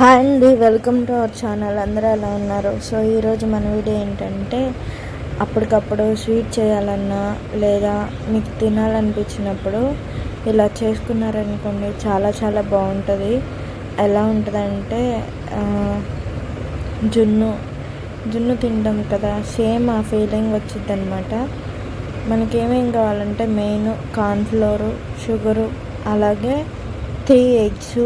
Hi అండి welcome to our channel. అందరూ ఎలా ఉన్నారు? సో ఈరోజు మన వీడియో ఏంటంటే అప్పటికప్పుడు స్వీట్ చేయాలన్నా లేదా మీకు తినాలనిపించినప్పుడు ఇలా చేసుకున్నారనుకోండి చాలా చాలా బాగుంటుంది. ఎలా ఉంటుందంటే జున్ను జున్ను తింటాం కదా సేమ్ ఆ ఫీలింగ్ వచ్చింది అనమాట మనకి కావాలంటే మెయిన్ కార్న్ఫ్లోరు షుగరు అలాగే three eggs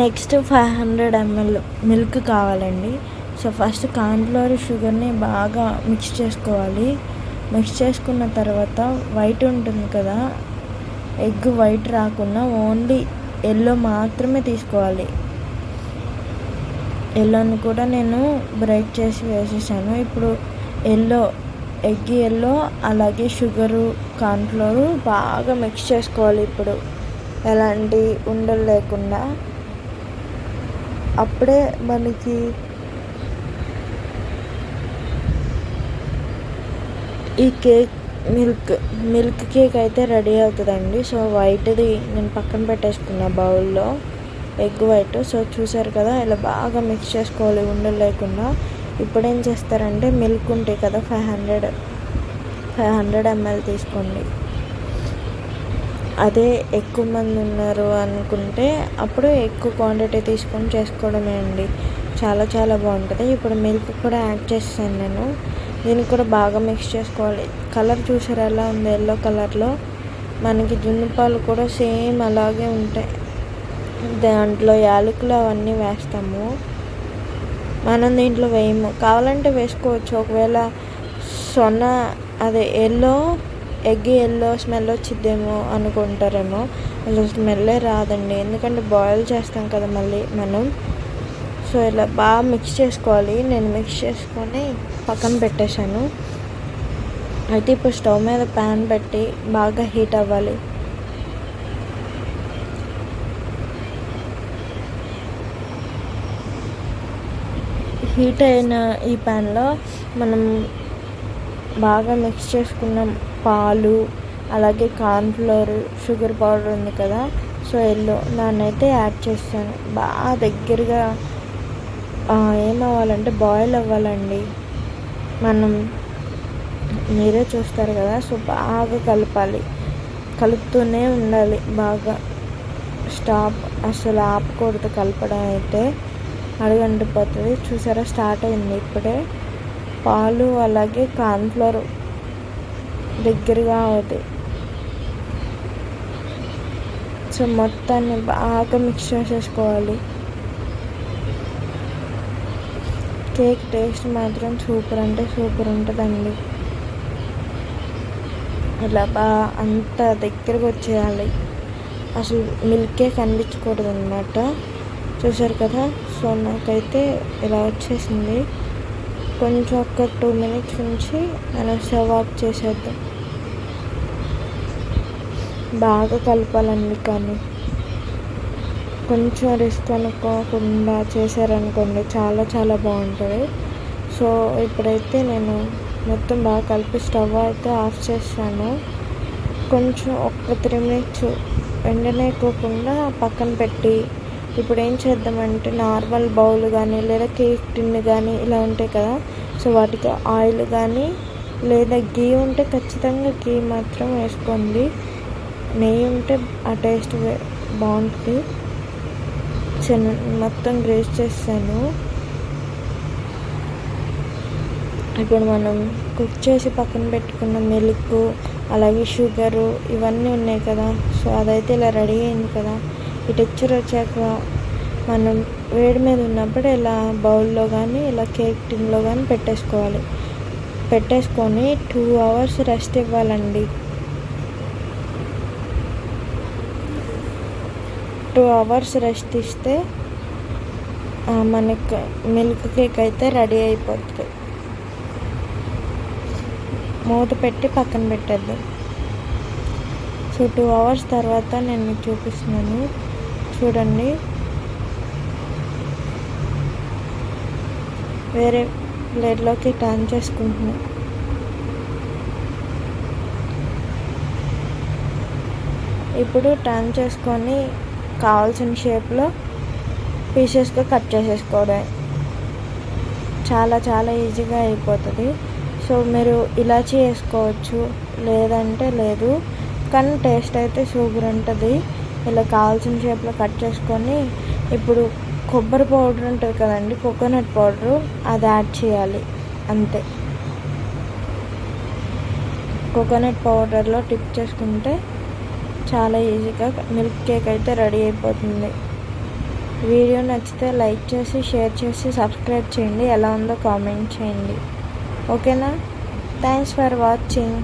next five hundred ML milk కావాలండి. సో ఫస్ట్ కార్న్ఫ్లవర్ షుగర్ని బాగా మిక్స్ చేసుకోవాలి. మిక్స్ చేసుకున్న తర్వాత వైట్ ఉంటుంది కదా ఎగ్ వైట్ రాకుండా ఓన్లీ ఎల్లో మాత్రమే తీసుకోవాలి. ఎల్లోని కూడా నేను బ్రేక్ చేసి వేసేసాను. ఇప్పుడు ఎల్లో ఎగ్ ఎల్లో అలాగే షుగరు కార్న్ఫ్లోరు బాగా మిక్స్ చేసుకోవాలి ఇప్పుడు. ఎలాంటి ఉండలు లేకుండా. అప్పుడే మనకి ఈ కేక్ మిల్క్ మిల్క్ కేక్ అయితే రెడీ అవుతుందండి. సో వైట్ది నేను పక్కన పెట్టేసుకున్న బౌల్లో. Egg white. సో చూసారు కదా ఇలా బాగా మిక్స్ చేసుకోవాలి ఉండలు లేకుండా ఇప్పుడు ఏం చేస్తారంటే మిల్క్ ఉంటాయి కదా five hundred five hundred ML తీసుకోండి. అదే ఎక్కువ మంది ఉన్నారు అనుకుంటే అప్పుడు ఎక్కువ క్వాంటిటీ తీసుకొని చేసుకోవడమే అండి. చాలా చాలా బాగుంటుంది. ఇప్పుడు మిల్క్ కూడా యాడ్ చేస్తాను నేను. దీన్ని కూడా బాగా మిక్స్ చేసుకోవాలి. కలర్ చూసారు? ఎలా ఉంది? ఎల్లో కలర్లో మనకి జున్నుపాలు కూడా సేమ్ అలాగే ఉంటాయి. దాంట్లో యాలకులు అవన్నీ వేస్తాము. మనం దీంట్లో వేయము. కావాలంటే వేసుకోవచ్చు. ఒకవేళ సొన అదే ఎల్లో ఎగ్ ఎల్లో స్మెల్ వచ్చిద్దేమో అనుకుంటారేమో. అసలు స్మెల్లే రాదండి. ఎందుకంటే బాయిల్ చేస్తాం కదా మళ్ళీ మనం. సో ఇలా బాగా మిక్స్ చేసుకోవాలి. నేను మిక్స్ చేసుకొని పక్కన పెట్టేశాను. అయితే ఇప్పుడు స్టవ్ మీద ప్యాన్ పెట్టి బాగా హీట్ అవ్వాలి. హీట్ అయిన ఈ ప్యాన్లో మనం బాగా మిక్స్ చేసుకున్నాం. పాలు అలాగే కార్న్ఫ్లోర్ షుగర్ పౌడర్ ఉంది కదా. సో ఎల్లో దాన్ని అయితే యాడ్ చేస్తాను. బాగా దగ్గరగా ఏమవ్వాలంటే బాయిల్ అవ్వాలండి. మనం మీరే చూస్తారు కదా సో బాగా కలపాలి. కలుపుతూనే ఉండాలి బాగా. స్టాప్ అసలు ఆపకూడదు కలపడం అయితే. అడుగంటిపోతుంది చూసారా స్టార్ట్ అయింది ఇప్పుడే. పాలు అలాగే కార్న్ఫ్లోర్ దగ్గరగా అవుతాయి. సో మొత్తాన్ని బాగా మిక్స్ చేసేసుకోవాలి. కేక్ టేస్ట్ మాత్రం సూపర్ అంటే సూపర్ ఉంటుందండి. ఇలా బాగా అంత దగ్గరకు వచ్చేయాలి. అసలు మిల్కే కనిపించకూడదు అనమాట చూసారు కదా? సో నాకైతే ఇలా వచ్చేసింది. కొంచెం ఒక టూ మినిట్స్ ఉంచి మనం సర్వ్ ఆఫ్ చేసేద్దాం. బాగా కలపాలండి కానీ. కొంచెం రిస్క్ అనుకోకుండా చేశారనుకోండి చాలా చాలా బాగుంటుంది. సో ఇప్పుడైతే నేను మొత్తం బాగా కలిపి స్టవ్ అయితే ఆఫ్ చేస్తాను కొంచెం ఒక త్రీ మినిట్స్ వెంటనే ఎక్కువకుండా పక్కన పెట్టి ఇప్పుడు ఏం చేద్దామంటే నార్మల్ బౌల్ కానీ లేదా కేక్ టిన్ కానీ ఇలా ఉంటాయి కదా. సో వాటికి ఆయిల్ కానీ లేదా గీ ఉంటే ఖచ్చితంగా గీ మాత్రం వేసుకోండి. నెయ్యి ఉంటే ఆ టేస్ట్ బాగుంటుంది. చిన్న మొత్తం గ్రేస్ చేస్తాను. ఇప్పుడు మనం కుక్ చేసి పక్కన పెట్టుకున్న మిల్క్ అలాగే షుగరు ఇవన్నీ ఉన్నాయి కదా. సో అదైతే ఇలా రెడీ అయింది కదా. ఈ టెక్చర్ వచ్చాక మనం వేడి మీద ఉన్నప్పుడు ఇలా బౌల్లో కానీ ఇలా కేక్ టిన్లో కానీ పెట్టేసుకోవాలి. పెట్టేసుకొని టూ అవర్స్ రెస్ట్ ఇవ్వాలండి. టూ అవర్స్ రెస్ట్ ఇస్తే మనకు మిల్క్ కేక్ అయితే రెడీ అయిపోతుంది మూత పెట్టి పక్కన పెట్టేద్దాం. సో టూ అవర్స్ తర్వాత నేను మీకు చూపిస్తున్నాను. చూడండి. వేరే ప్లేట్లోకి టర్న్ చేసుకుంటున్నాం. ఇప్పుడు టర్న్ చేసుకొని కావాల్సిన షేప్లో పీసెస్గా కట్ చేసేసుకోవడం. చాలా చాలా ఈజీగా అయిపోతుంది. సో మీరు ఇలాచి వేసుకోవచ్చు. లేదంటే లేదు. కానీ టేస్ట్ అయితే సూపర్ ఉంటుంది. ఇలా కావాల్సిన షేప్లో కట్ చేసుకొని ఇప్పుడు కొబ్బరి పౌడర్ ఉంటుంది కదండి కోకోనట్ పౌడరు అది యాడ్ చేయాలి అంతే. కోకోనట్ పౌడర్లో టిప్ చేసుకుంటే చాలా ఈజీగా మిల్క్ కేక్ అయితే రెడీ అయిపోతుంది. వీడియో నచ్చితే లైక్ చేసి షేర్ చేసి సబ్స్క్రైబ్ చేయండి ఎలా ఉందో కామెంట్ చేయండి. ఓకేనా? Thanks for watching.